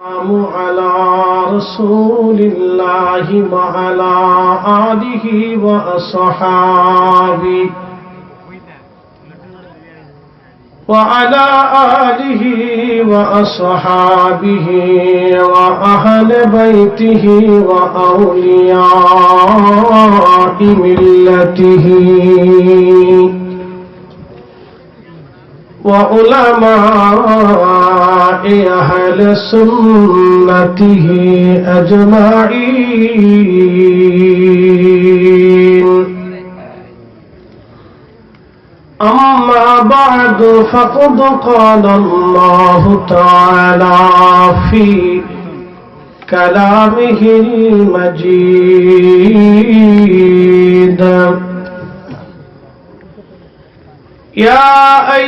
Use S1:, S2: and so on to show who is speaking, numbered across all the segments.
S1: على رسول الله وعلى آله وأصحابه. وعلى آله وأصحابه وأهل بيته وأولياء ملته. وعلماء أهل سنته أجمعين. أما بعد فقد قال الله تعالى في كلامه المجيد. يا أيها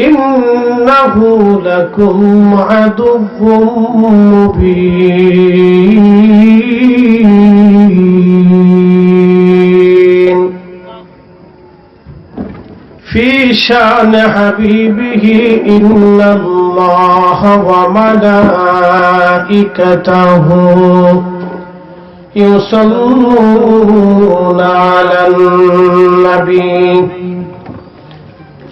S1: إنه لكم عدو مبين. في شأن حبيبه إن الله وملائكته يصلون على النبي.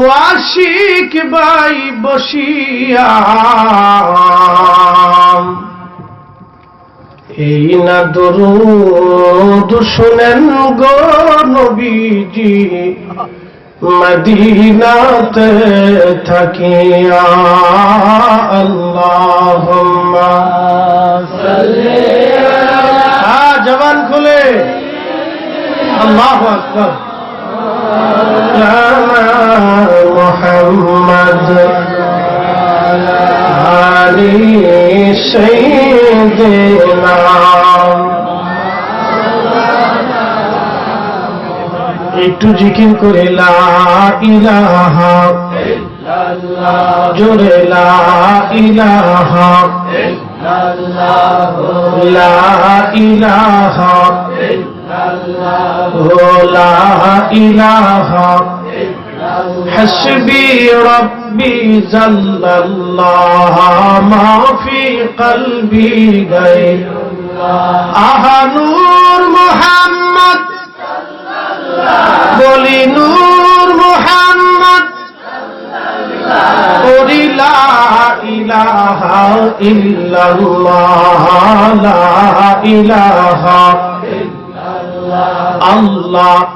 S1: ওয়াশিক by বসিয়া। এই না দরুদ শুনেন গো নবীজি, মদিনাতে থাকিয়া। আল্লাহুম্মা হ্যাঁ জবান খুলে। আল্লাহু মোহাম্মদ আলী সৈদিনা একটু জিকির করে লা ইলাহা, জোরে লা ইলাহা লা ইলাহা, ও লা ইলাহা। حسبي ربي جل الله ما في قلبي غير آه نور محمد بولي نور محمد قولي لا إله إلا الله لا إله إلا الله الله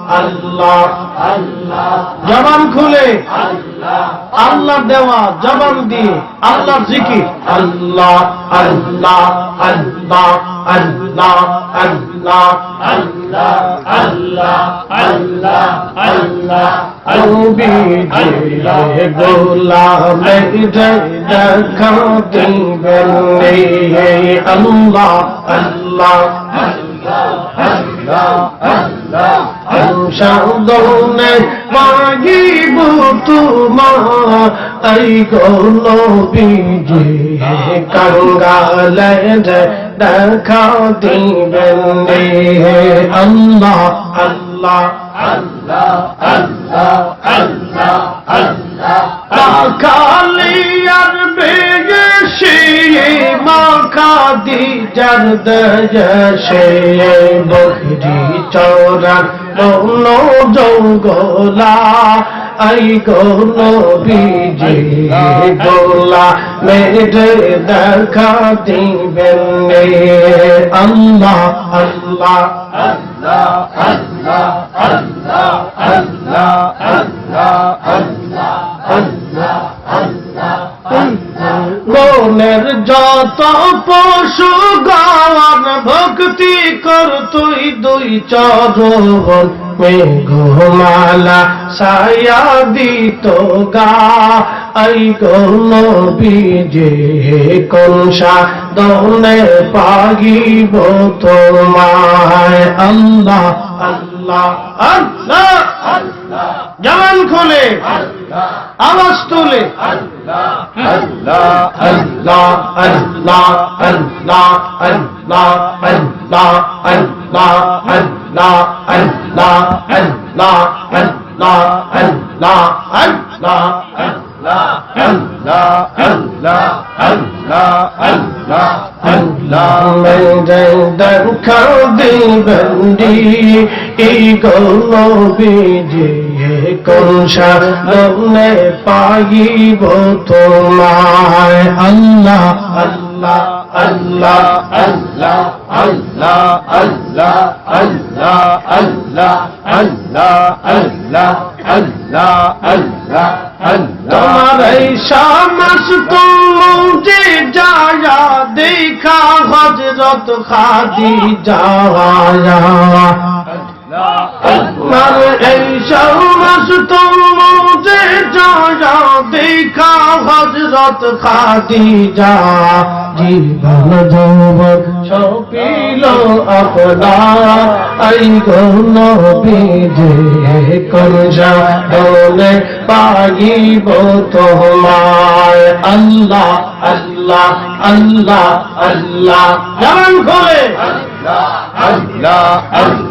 S1: আল্লাহ জবান খুলে। আল্লাহ দেওয়া জবান দিয়ে। আল্লাহ জিকির। আল্লাহ আল্লাহ আল্লাহ আল্লাহ আল্লাহ। আল্লাহ আল্লাহ আল্লাহ। আল্লাহ নবীজি গোলামে দেখা দিবেন আল্লাহ আল্লাহ সাদনে মাগিব তোমার এই গলো বিজে কাঙ্গালে দেখা দিবেন আল্লাহ আল্লাহ আল্লাহ আল্লাহ আল্লাহ আল্লাহ কালিয়ার দেশে মাখা দি বকরি চৌরান বন জঙ্গলা, আই গৌন বিজে গোলা মেরে দেখা দিবেন আল্লাহ আল্লাহ। মনের যত পশু গান ভক্তি কর তুই দুই চরণ, মেঘমালা সায়া দিত গা। আই গৌন বিজে কংসা দনে পাগিব তোমায়। আল্লাহ আল্লাহ। আল্লাহ জবান খোলে আওয়াজ তোলে আল্লাহ আল্লাহ আল্লাহ আল্লাহ আল্লাহ আল্লাহ আল্লাহ আল্লাহ আল্লাহ আল্লাহ আল্লাহ আল্লাহ আল্লাহ খাদি বন্দি এই গলবিজে কৌশল দমনে পাইব তোমায় আল্লাহ আল্লাহ আল্লাহ আল্লাহ আল্লাহ আল্লাহ আল্লাহ আল্লাহ আল্লাহ আল্লাহ আল্লাহ আল্লাহ তোমার এই সমস্ত যে যায়া দেখা হজরত খাদি যাওয়া আমার এই সমস্ত যে যায়া দেখা হজরত খাদি যা জীবন যৌব সপিল আপনার আই গণ বিজে করজা ডোলে পাগিব তোমায়। আল্লাহ আল্লাহ আল্লাহ আল্লাহ।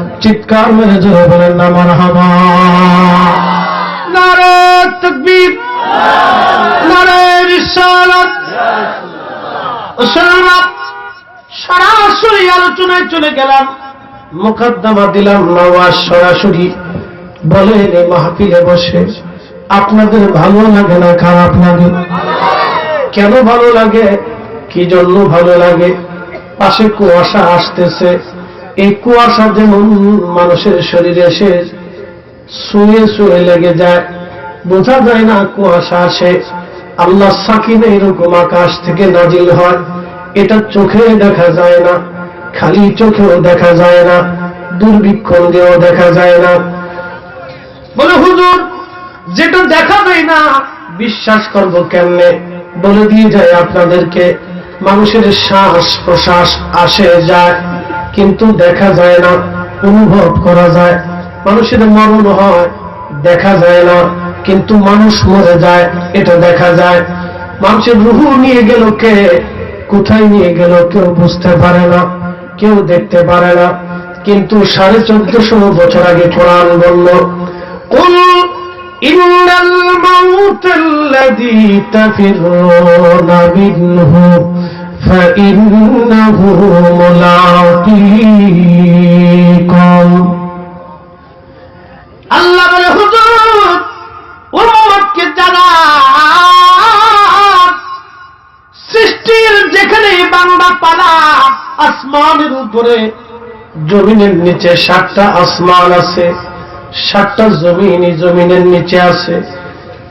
S1: চিৎকার মেরে জোরে বলেন, না রিসালাত। সরাসরি আলোচনায় চলে গেলাম। মোকদ্দমা দিলাম নওয়াজ সরাসরি। বলেন, এই মাহফিলে বসে আপনাদের ভালো লাগে না খারাপ লাগে? কেন ভালো লাগে? কি জন্য ভালো লাগে? পাশে কুয়াশা আসতেছে। এই কুয়াশা যেমন মানুষের শরীরে এসে শুয়ে শুয়ে লেগে যায়, বোঝা যায় না কুয়াশা আসে। আল্লাহ সাকিনে এরকম আকাশ থেকে নাজিল হয়, এটা চোখে দেখা যায় না, খালি চোখেও দেখা যায় না দুর্ভিক্ষণ দিয়েও দেখা যায় না। বলে, হুজুর, যেটা দেখা যায় না, বিশ্বাস করব কেমনে? বলে দিয়ে যায় আপনাদেরকে, মানুষের শ্বাস প্রশ্বাস আসে, যায়। কিন্তু দেখা যায় না, অনুভব করা যায়। মানুষের মরণ হয়, দেখা যায় না, কিন্তু মানুষ মরে যায়, এটা দেখা যায়। মানুষের রুহু নিয়ে গেল কে, কোথায় নিয়ে গেল কেউ বুঝতে পারে না, কেউ দেখতে পারে না। কিন্তু সাড়ে চোদ্দশো বছর আগে কোরআন বলল কোন মাউতাল্লাযী তাফিরুনা মিনহু। فإنه ملاقيكم আল্লাহ বলে হুজুর উম্মতকে জানা সৃষ্টির যেখানে বান্দা পালা আসমানের উপরে জমিনের নিচে সাতটা আসমান আছে সাতটা জমিন এই জমিনের নিচে আছে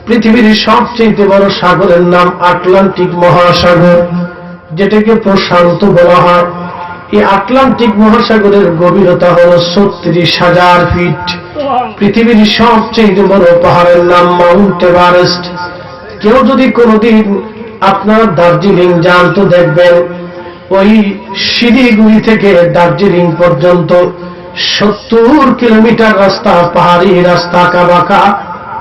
S1: পৃথিবীর সবচেয়ে বড় সাগরের নাম আটলান্টিক মহাসাগর যেটাকে প্রশান্ত বলা হয়। এই আটলান্টিক মহাসাগরের গভীরতা হল ছত্রিশ হাজার ফিট। পৃথিবীর সবচেয়ে বড় পাহাড়ের নাম মাউন্ট এভারেস্ট। কেউ যদি কোনোদিন আপনার দার্জিলিং যান তো দেখবেন, ওই শিলিগুড়ি থেকে দার্জিলিং পর্যন্ত সত্তর কিলোমিটার রাস্তা, পাহাড়ি রাস্তা, কাবাকা,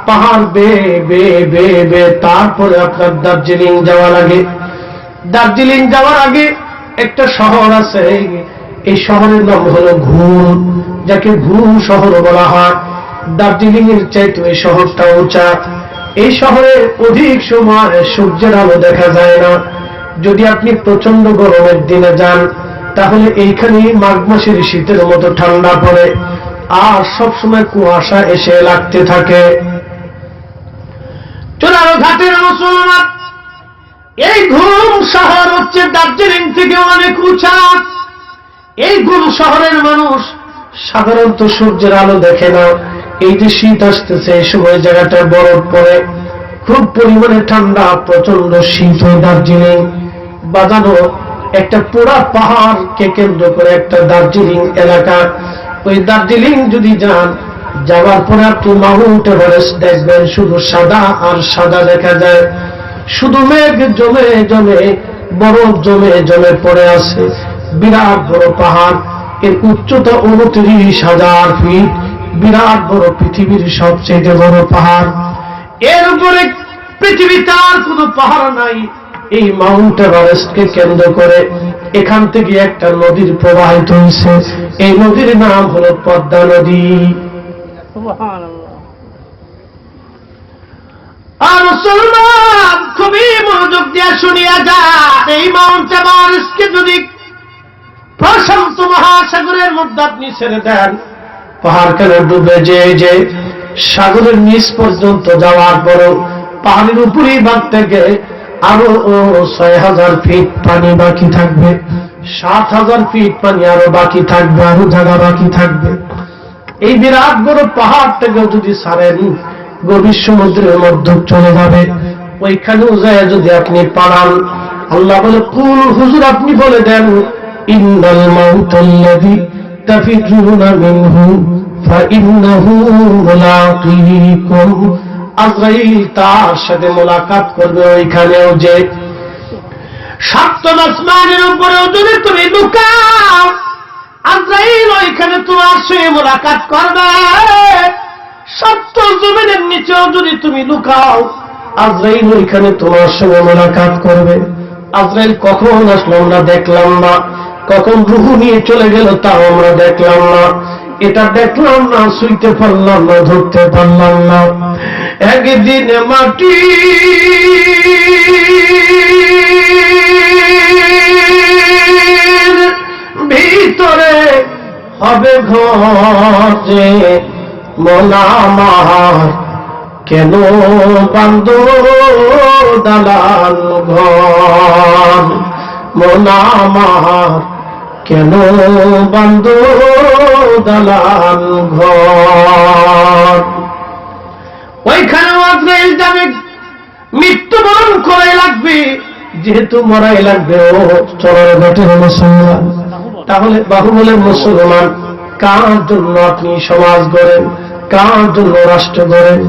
S1: পাহাড় বে বে বে বে, তারপরে আপনার দার্জিলিং যাওয়া লাগে। দার্জিলিং যাওয়ার আগে একটা শহর আছে, এই শহরের নাম হলো ঘুম, যাকে ঘুম শহর বলা হয়। দার্জিলিং এর চাইতে এই শহরটা উঁচা। এই শহরে অধিক সময় সূর্যের আলো দেখা যায় না। যদি আপনি প্রচণ্ড গরমের দিনে যান, তাহলে এইখানে মাঘ মাসের শীতের মতো ঠান্ডা পড়ে, আর সব সময় কুয়াশা এসে লাগতে থাকে। চোরারো ঘাটের মুসলমান এই ঘুম শহর হচ্ছে দার্জিলিং থেকে অনেক উঁচা এই ঘুম শহরের মানুষ সাধারণত সূর্যের আলো দেখে না। এই যে শীত আসতেছে, এই সময় জায়গাটা বরফ পড়ে। খুব পরিমাণে ঠান্ডা প্রচণ্ড শীত হয় দার্জিলিং। বাজানো একটা পুরা পাহাড়কে কেন্দ্র করে একটা দার্জিলিং এলাকা। ওই দার্জিলিং যদি যান, যাওয়ার পরে আপনি মাউন্ট এভারেস্ট দেখবেন, শুধু সাদা আর সাদা দেখা যায়। শুধু মেঘ জমে জমে বরফ জমে জমে পড়ে আছে। বিরাট বড় পাহাড় এর উচ্চতা উনত্রিশ হাজার ফিট। বিরাট বড় পৃথিবীর সবচেয়ে বড় পাহাড়। এর উপরে পৃথিবীতে আর কোনো পাহাড় নাই। এই মাউন্ট এভারেস্টকে কেন্দ্র করে এখান থেকে একটা নদীর প্রবাহিত হয়েছে। এই নদীর নাম হল পদ্মা নদী। আর মুসলমান খুবই মনোযোগ দিয়ে শুনিয়া যা এই মাউন্ট এভারেস্টকে যদি প্রশান্ত মহাসাগরের মধ্যে আপনি ছেড়ে দেন পাহাড় কেন ডুবে যে যে সাগরের নিচ পর্যন্ত যাওয়ার পরও পাহাড়ের উপরেই ভাগ থেকে আরও ছয় হাজার ফিট পানি বাকি থাকবে। সাত হাজার ফিট পানি আরও বাকি থাকবে, আরও জায়গা বাকি থাকবে। এই বিরাট বড় পাহাড় থেকে যদি সারেন গভীর সমুদ্রের মধ্যে চলে যাবে। ওইখানেও যায় যদি আপনি পালান, আল্লাহ বলে, কুল হুজুর, আপনি বলে দেন তার সাথে মোলাকাত করবে ওইখানেও যে সপ্তম উপরেও যদি তুমি লুকাও, আজরাইল ওইখানে তোমার সঙ্গে মোলাকাত করবে। সপ্ত জমিনের নিচেও যদি তুমি লুকাও আজরাইল ওইখানে তোমার সঙ্গে মোলাকাত করবে। আজরাইল কখন আসলো আমরা দেখলাম না। কখন রুহু নিয়ে চলে গেল তাও আমরা দেখলাম না। এটা দেখলাম না, শুইতে পারলাম না, ধরতে পারলাম না। একদিন মাটি ভিতরে হবে ঘরে মনামার কেন বান্দ দালান ঘর? মনামার কেন বান্দ দালান ঘর? ওইখানে আজরাইল যাবে মৃত্যুবরণ করে লাগবে, যেহেতু মরাই লাগবে, ও চলার ঘটের মুসলমান। তাহলে বাহুবলের মুসলমান কার জন্য আপনি সমাজ গড়েন, কার জন্য রাষ্ট্র গড়েন?